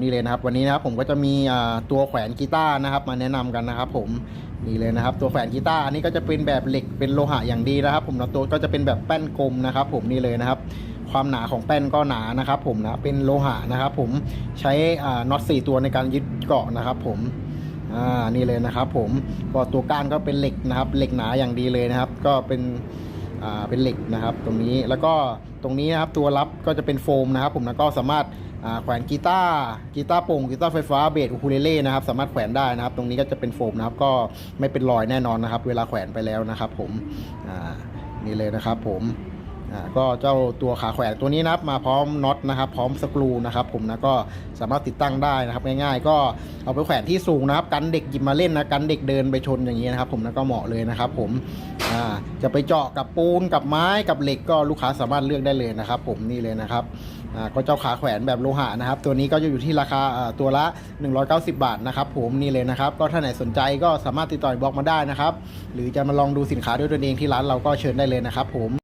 นี่เลยนะครับวันนี้นะครับผมก็จะมีตัวแขวนกีตาร์นะครับ มาแนะนำกันนะครับ ผมนี่เลยนะครับ ตัวแขวนกีตาร์อันนี้ก็จะเป็นแบบเหล็กเป็นโลหะอย่างดีนะครับ ผมแล้วตัวก็จะเป็นแบบแป้นกลมนะครับ ผมนี่เลยนะครับ ความหนาของแป้นก็หนานะครับ ผมนะเป็นโลหะนะครับ ผมใช้น็อตสี่ตัวในการยึดเกาะนะครับ ผมอ่านี่เลยนะครับ ผมก็ตัวก้านก็เป็นเหล็กนะครับ เหล็กหนาอย่างดีเลยนะครับ ก็เป็น เป็นเหล็กนะครับ ตรงนี้แล้วก็ตรงนี้นะครับตัวรับก็จะเป็นโฟมนะครับ ผมแล้วก็สามารถแขวนกีตาร์กีตาร์โป่งกีตาร์ไฟฟ้าเบสอูคูเลเล่นะครับสามารถแขวนได้นะครับ ตรงนี้ก็จะเป็นโฟมนะครับ ก็ไม่เป็นรอยแน่นอนนะครับ เวลาแขวนไปแล้วนะครับ ผมนี่เลยนะครับ ผม ก็เจ้าตัวขาแขวนตัวนี้นะครับมาพร้อมน็อตนะครับพร้อมสกรูนะครับผมนะก็สามารถติดตั้งได้นะครับง่ายๆ ก็เอาไปแขวนที่สูงนะครับกันเด็กหยิบมาเล่นนะกันเด็กเดินไปชนอย่างนี้นะครับผมนะก็เหมาะเลยนะครับผมจะไปเจาะกับปูนกับไม้กับเหล็กก็ลูกค้าสามารถเลือกได้เลยนะครับผมนี่เลยนะครับก็เจ้าขาแขวนแบบโลหะนะครับ ตัวนี้ก็จะอยู่ที่ราคาอ่าตัวละ 190 บาทนะครับผมนี่เลยนะครับ ก็ถ้าไหนสนใจก็สามารถติดต่อบล็อกมาได้นะครับ หรือจะมาลองดูสินค้าด้วยตัวเองที่ร้านเราก็เชิญได้เลยนะครับผม